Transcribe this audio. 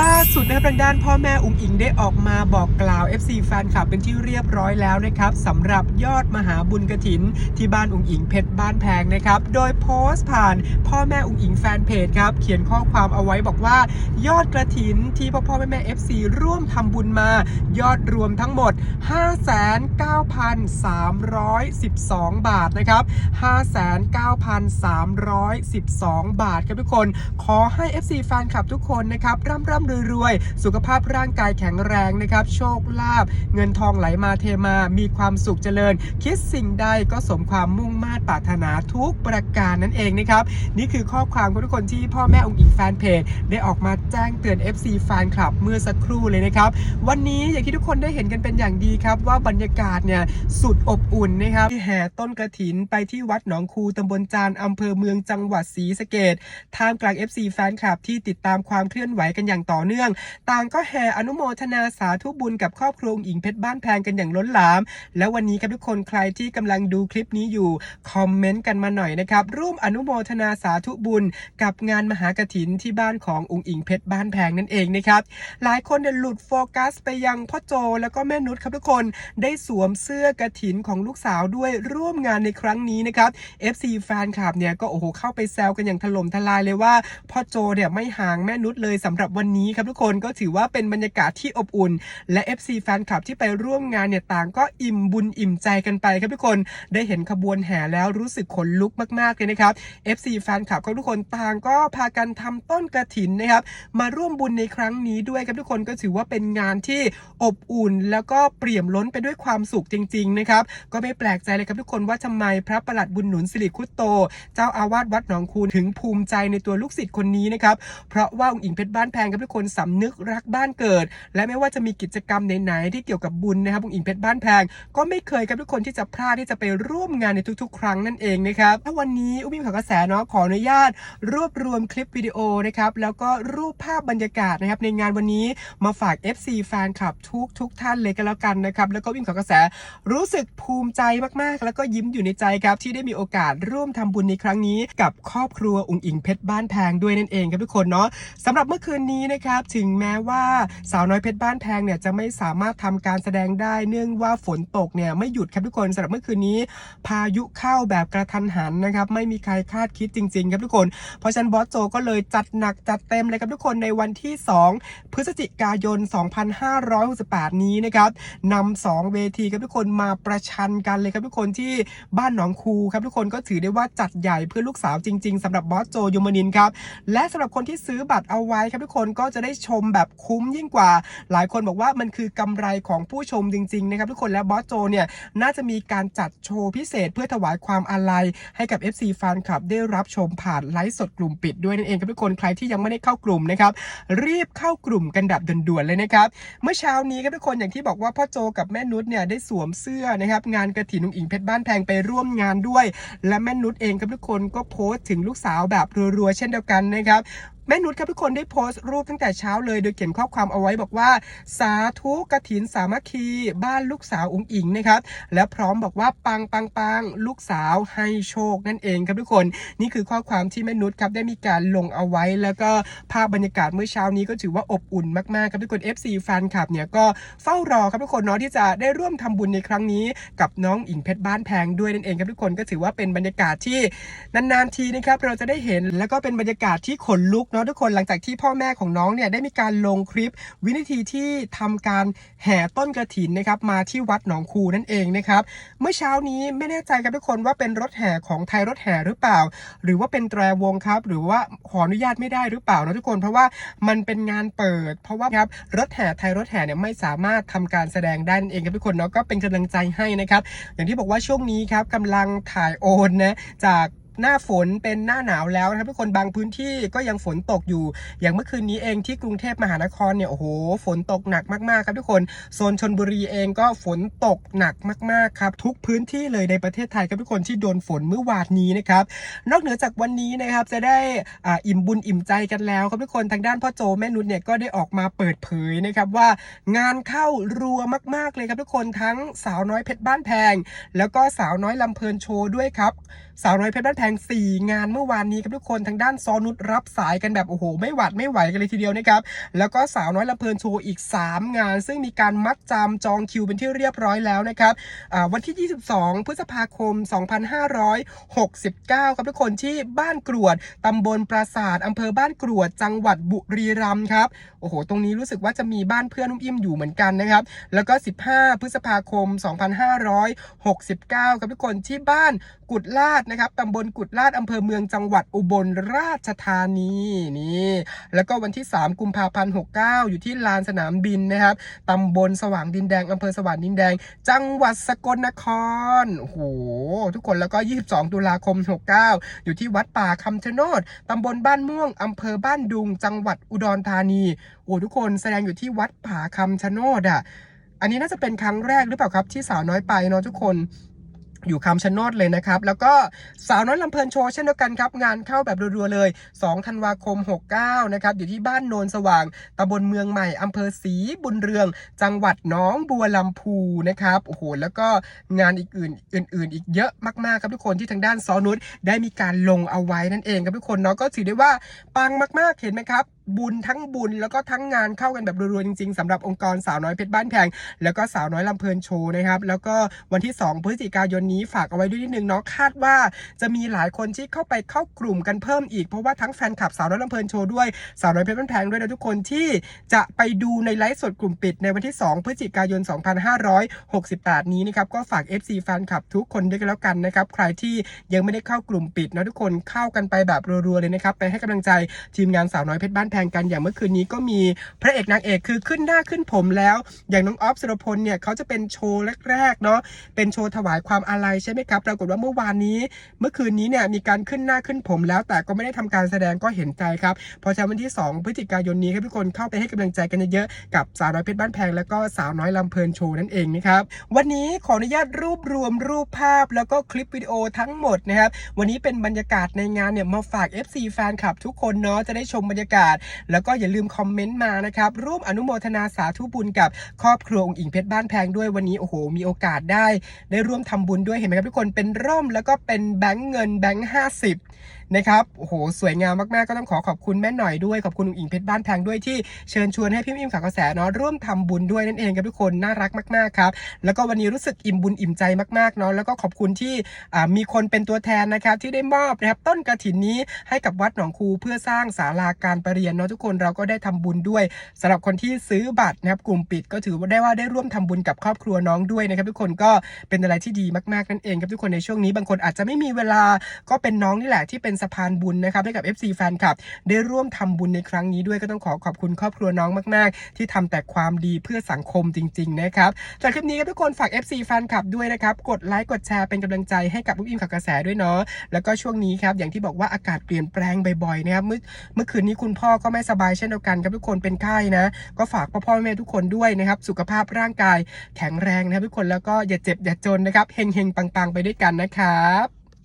ล่าสุดนะครับทางด้านพ่อแม่อุ้งอิงได้ออกมาบอกกล่าว FC แฟนคลับเป็นที่เรียบร้อยแล้วนะครับสำหรับยอดมหาบุญกระถิน ที่บ้านอุ้งอิงเพชรบ้านแพงนะครับ โดยโพสต์ผ่านพ่อแม่อุ้งอิงแฟนเพจครับ เขียนข้อความเอาไว้บอกว่า ยอดกระถินที่พ่อพ่อแม่แม่ FC ร่วมทำบุญมา ยอดรวมทั้งหมด 59,312 บาทนะครับ59,312 บาทครับทุกคน ขอให้ FC แฟนคลับทุกคนนะครับร่ำร่ำรวยรวยๆ สุขภาพร่างกายแข็งแรงนะครับ โชคลาภเงินทองไหลมาเทมา มีความสุขเจริญ คิดสิ่งใดก็สมความมุ่งมา่ปรารถนาทุกประการนั่นเองนะครับ นี่คือข้อความของทุกคนที่พ่อแม่องค์อิงแฟนเพจได้ออกมาแจ้งเตือน FC แฟนคลับเมื่อสักครู่เลยนะครับ วันนี้อย่างที่ทุกคนได้เห็นกันเป็นอย่างดีครับ ว่าบรรยากาศเนี่ยสุดอบอุ่นนะครับที่แห่ต้นกระถินไปที่วัดหนองคูตำบลจานอำเภอเมืองจังหวัดศรีสะเกดท่ามกลาง FC แฟนคลับที่ติดตามความเคลื่อนไหวกันอย่างต่อเนื่อง ต่างก็แห่อนุโมทนาสาธุบุญกับครอบครัวอิงเพชรบ้านแพงกันอย่างล้นหลาม แล้ววันนี้ครับทุกคนใครที่กำลังดูคลิปนี้อยู่คอมเมนต์กันมาหน่อยนะครับร่วมอนุโมทนาสาธุบุญ กับงานมหากฐินที่บ้านขององค์อิงเพชรบ้านแพงนั่นเองนะครับหลายคนเนี่ยหลุดโฟกัสไปยังพ่อโจแล้วก็แม่นุชครับทุกคนได้สวมเสื้อกระถินของลูกสาวด้วยร่วมงานในครั้งนี้นะครับ FC แฟนคลับเนี่ยก็โอ้โหเข้าไปแซวกันอย่างถล่มทลายเลยว่าพ่อโจเนี่ยไม่ห่างแม่นุชเลยสำหรับวันนี้ครับทุกคนก็ถือว่าเป็นบรรยากาศที่อบอุ่น และ FC แฟนคลับที่ไปร่วมงานเนี่ยต่างก็อิ่มบุญอิ่มใจกันไปครับทุกคนได้เห็นขบวนแห่แล้วรู้สึกขนลุกมากๆเลยนะครับ FC แฟนคลับครับทุกคนต่างก็พากันทำต้นกระถินนะครับมาร่วมบุญในครั้งนี้ด้วยครับทุกคนก็ถือว่าเป็นงานที่อบอุ่น แล้วก็เปี่ยมล้นไปด้วยความสุขจริงๆนะครับก็ไม่แปลกใจเลยครับทุกคนว่าทำไมพระประหลัดบุญหนุนสิริคุตโต เจ้าอาวาสวัดหนองคูนถึงภูมิใจในตัวลูกศิษย์คนนี้นะครับเพราะว่าองค์อิงเพชรบ้านแพงครับทุกคนสำนึกรักบ้านเกิด และไม่ว่าจะมีกิจกรรมไหนๆที่เกี่ยวกับบุญนะครับองค์อิงเพชรบ้านแพง ก็ไม่เคยครับทุกคนที่จะพลาดที่จะไปร่วมงานในทุกๆ ครั้งนั่นเองนะครับถ้าวันนี้อุ้มิมข่าวกระแสเนาะขออนุญาต รวบรวมคลิปวิดีโอนะครับแล้วก็รูปภาพบรรยากาศนะครับในงานวันนี้มาฝาก FC แฟนคลับทุกทุกๆท่านเลยกันแล้วกันนะครับแล้วก็วิ่งข่าวกระแสรู้สึกภูมิใจมากๆ แล้วก็ยิ้มอยู่ในใจครับที่ได้มีโอกาสร่วมทำบุญในครั้งนี้ กับครอบครัวอุ๋งอิงเพชรบ้านแพงด้วยนั่นเองครับทุกคนเนาะสำหรับเมื่อคืนนี้นะครับ ถึงแม้ว่าสาวน้อยเพชรบ้านแพงเนี่ยจะไม่สามารถทำการแสดงได้ เนื่องว่าฝนตกเนี่ยไม่หยุดครับทุกคนสำหรับเมื่อคืนนี้ พายุเข้าแบบกระทันหันนะครับ ไม่มีใครคาดคิดจริง ๆ ครับทุกคน เพราะฉะนั้นบอสโจก็เลยจัดหนักจัดเต็มเลยครับทุกคนในวันที่ 2 พฤศจิกายน 2568 นี้นะครับนำสองเวทีครับทุกคนมาประชันกันเลยครับทุกคนที่บ้านหนองคูครับทุกคนก็ถือได้ว่าจัดใหญ่เพื่อลูกสาวจริง ๆสำหรับบอสโจยมนินครับและสำหรับคนที่ซื้อบัตรเอาไว้ครับทุกคนก็็จะได้ชมแบบคุ้มยิ่งกว่า หลายคนบอกว่ามันคือกำไรของผู้ชมจริงๆนะครับทุกคนและบอสโจเนี่ยน่าจะมีการจัดโชว์พิเศษเพื่อถวายความอาลัยให้กับ FC แฟนคลับได้รับชมผ่านไลฟ์สดกลุ่มปิดด้วยนั่นเองครับทุกคนใครที่ยังไม่ได้เข้ากลุ่มนะครับรีบเข้ากลุ่มกันดับด่วนๆเลยนะครับเมื่อเช้านี้ครับทุกคนอย่างที่บอกว่าพ่อโจกับแม่นุชเนี่ยได้สวมเสื้อนะครับงานกระถิ่นนุ่งอิงเพชรบ้านแพงไปร่วมงานด้วย และแม่นุชเองครับทุกคนก็โพสต์ถึงลูกสาวแบบรัวๆเช่นเดียวกันนะครับ แม่นุชครับทุกคนได้โพสต์รูปตั้งแต่เช้าเลย โดยเขียนข้อความเอาไว้บอกว่า สาธุกถินสามัคคี บ้านลูกสาวอุ๋งอิงนะครับ และพร้อมบอกว่าปังปังปังลูกสาวให้โชคนั่นเองครับทุกคน นี่คือข้อความที่แม่นุชครับได้มีการลงเอาไว้ แล้วก็ภาพบรรยากาศเมื่อเช้านี้ก็ถือว่าอบอุ่นมากๆครับทุกคน FC แฟนคลับเนี่ยก็เฝ้ารอครับทุกคนเนาะที่จะได้ร่วมทำบุญในครั้งนี้ กับน้องอิงเพชรบ้านแพงด้วยนั่นเองครับทุกคนก็ถือว่าเป็นบรรยากาศที่นานๆทีนะครับเราจะได้เห็นแล้วก็เป็นบรรยากาศที่ขนลุกเนาะทุกคนหลังจากที่พ่อแม่ของน้องเนี่ยได้มีการลงคลิป วินาทีที่ทำการแห่ต้นกระถินนะครับมาที่วัดหนองคูนั่นเองนะครับเมื่อเช้านี้ไม่แน่ใจครับทุกคนว่าเป็นรถแห่ของไทยรถแห่หรือเปล่า หรือว่าเป็นแตรวงครับ หรือว่าขออนุญาตไม่ได้หรือเปล่านะทุกคน เพราะว่ามันเป็นงานเปิด เพราะว่าครับรถแห่ไทยรถแห่เนี่ยไม่สามารถทำการแสดงได้นั่นเองครับทุกคนเนาะก็เป็นกำลังใจให้นะครับ อย่างที่บอกว่าช่วงนี้ครับกำลังถ่ายโอนนะจาก หน้าฝนเป็นหน้าหนาวแล้วนะครับทุกคนบางพื้นที่ก็ยังฝนตกอยู่ อย่างเมื่อคืนนี้เองที่กรุงเทพมหานครเนี่ยโอ้โหฝนตกหนักมากๆครับทุกคนโซนชนบุรีเองก็ฝนตกหนักมากๆครับทุกพื้นที่เลยในประเทศไทยครับทุกคนที่โดนฝนเมื่อวานนี้นะครับนอกเหนือจากวันนี้นะครับจะได้อ่าอิ่มบุญอิ่มใจกันแล้วครับทุกคนทางด้านพ่อโจแม่นุชเนี่ยก็ได้ออกมาเปิดเผยนะครับว่างานเข้ารัวมากๆเลยครับทุกคนทั้งสาวน้อยเพชรบ้านแพง แล้วก็สาวน้อยลำเพลินโชว์ด้วยครับสาวน้อยเพชรบ้านแพง 4 งานเมื่อวานนี้ครับทุกคนทางด้านซอนุชรับสายกันแบบโอ้โห ไม่หวัดไม่ไหวกันเลยทีเดียวนะครับ แล้วก็สาวน้อยลำเพลินโชว์อีก 3 งาน ซึ่งมีการมัดจำจองคิวเป็นที่เรียบร้อยแล้วนะครับวันที่ 22 พฤษภาคม 2569 ครับทุกคนที่บ้านกรวดตำบลปราสาทอำเภอบ้านกรวด จังหวัดบุรีรัมย์ครับโอ้โห ตรงนี้รู้สึกว่าจะมีบ้านเพื่อนนุ่มอิ่มอยู่เหมือนกันนะครับ แล้วก็ 15 พฤษภาคม 2569 ครับทุกคนที่บ้านกุดลาดนะครับตำบลกุดลาดอำเภอเมืองจังหวัดอุบลราชธานีนี่แล้วก็วันที่ 3 กุมภาพันธ์69 อยู่ที่ลานสนามบินนะครับตำบลสว่างดินแดงอำเภอสว่างดินแดง จังหวัดสกลนครโอ้โหทุกคนแล้วก็ 22 ตุลาคม 69 อยู่ที่วัดป่าคำชะโนดตำบลบ้านม่วงอำเภอบ้านดุง จังหวัดอุดรธานีโอ้ทุกคนแสดงอยู่ที่วัดป่าคำชะโนดอะอันนี้น่าจะเป็นครั้งแรกหรือเปล่าครับที่สาวน้อยไปเนาะทุกคน อยู่คำชะโนดเลยนะครับ แล้วก็สาวน้อยลำเพลินโชว์เช่นเดียวกันครับ งานเข้าแบบรัวๆเลย 2 ธันวาคม 69 นะครับ อยู่ที่บ้านโนนสว่างตำบลเมืองใหม่อำเภอศรีบุญเรือง จังหวัดน้องบัวลำพูนะครับ โอ้โห แล้วก็งานอีกอื่นอื่น ๆ อีกเยอะมากๆ ครับทุกคนที่ทางด้านซอนุชได้มีการลงเอาไว้นั่นเองครับทุกคนเนาะก็ถือได้ว่าปังมากๆเห็นไหมครับบุญทั้งบุญแล้วก็ทั้งงานเข้ากันแบบรัวๆจริงๆสำหรับองค์กรสาวน้อยเพชรบ้านแพง แล้วก็สาวน้อยลำเพลินโชว์นะครับ แล้วก็วันที่ 2 พฤศจิกายนนี้ฝากเอาไว้ด้วยนิดนึงเนาะคาดว่าจะมีหลายคนที่เข้าไปเข้ากลุ่มกันเพิ่มอีก เพราะว่าทั้งแฟนคลับสาวน้อยลำเพลินโชว์ด้วยสาวน้อยเพชรบ้านแพงด้วยนะทุกคนที่จะไปดูในไลฟ์สดกลุ่มปิดในวันที่ 2 พฤศจิกายน 2568 นี้นะครับก็ฝาก FC แฟนคลับทุกคนด้วยกันแล้วกันนะครับใครที่ยังไม่ได้เข้ากลุ่มปิดนะทุกคนเข้ากันไปแบบรัวๆเลยนะครับไปให้กำลังใจทีมงานสาวน้อยเพชรบ้านแพงกันอย่างเมื่อคืนนี้ก็มีพระเอกนางเอกคือขึ้นหน้าขึ้นผมแล้ว อย่างน้องออฟสุรพลเนี่ยเขาจะเป็นโชว์แรกๆเนาะเป็นโชว์ถวายความอาลัยใช่ไหมครับปรากฏว่าเมื่อวานนี้ เมื่อคืนนี้เนี่ยมีการขึ้นหน้าขึ้นผมแล้ว แต่ก็ไม่ได้ทำการแสดงก็เห็นใจครับพอฉะนั้นวันที่ 2 พฤศจิกายนนี้ครับทุกคนเข้าไปให้กำลังใจกันเยอะๆกับสาวน้อยเพชรบ้านแพงแล้วก็สาวน้อยลำเพลินโชว์นั่นเองนะครับวันนี้ขออนุญาตรวบรวมรูปภาพ แล้วก็คลิปวิดีโอทั้งหมดนะครับวันนี้เป็นบรรยากาศในงานเนี่ยมาฝาก FC แฟนคลับทุกคนเนาะจะได้ชมบรรยากาศแล้วก็อย่าลืมคอมเมนต์มานะครับร่วมอนุโมทนาสาธุบุญกับครอบครัวองค์อิงเพชรบ้านแพงด้วยวันนี้โอ้โห มีโอกาสได้ ได้ร่วมทำบุญด้วยเห็นไหมครับทุกคนเป็นร่มแล้วก็เป็นแบงค์เงินแบงค์ห้าสิบ นะครับโอ้โหสวยงามมากๆก็ต้องขอขอบคุณแม่หน่อยด้วยขอบคุณองค์อิงเพชรบ้านแพงด้วยที่เชิญชวนให้พี่อิ่มข่าวกระแสเนาะร่วมทำบุญด้วยนั่นเองครับทุกคนน่ารักมากๆครับแล้วก็วันนี้รู้สึกอิ่มบุญอิ่มใจมากๆเนาะแล้วก็ขอบคุณที่มีคนเป็นตัวแทนนะครับที่ได้มอบนะครับต้นกระถินนี้ให้กับวัดหนองคูเพื่อสร้างศาลาการประเรียนเนาะทุกคนเราก็ได้ทำบุญด้วยสำหรับคนที่ซื้อบัตรนะครับกลุ่มปิดก็ถือว่าได้ว่าได้ร่วมทำบุญกับครอบครัวน้องด้วยนะครับทุกคนก็เป็นอะไรที่ดีมากๆนั่นเองครับทุกคนในช่วงนี้บางคนอาจจะไม่มีเวลาก็เป็นน้องนี่แหละที่เป็นสะพานบุญนะครับให้กับ FC แฟนคลับ ได้ร่วมทำบุญในครั้งนี้ด้วยก็ต้องขอขอบคุณครอบครัวน้องมาก ๆ ที่ทำแต่ความดีเพื่อสังคมจริง ๆ นะครับจากคลิปนี้ทุกคนฝาก FC แฟนคลับด้วยนะครับ กดไลค์กดแชร์เป็นกำลังใจให้กับลูกอิมข่าวกระแสด้วยเนาะแล้วก็ช่วงนี้ครับอย่างที่บอกว่าอากาศเปลี่ยนแปลงบ่อยๆนะครับเมื่อเมื่อคืนนี้คุณพ่อก็ไม่สบายเช่นเดียวกันครับทุกคนเป็นไข้นะ ก็ฝากพ่อพ่อแม่ทุกคนด้วยนะครับสุขภาพร่างกายแข็งแรงนะครับทุกคนแล้วก็อย่าเจ็บอย่าจนนะครับเฮงๆปังๆ ไปด้วยกันนะครับ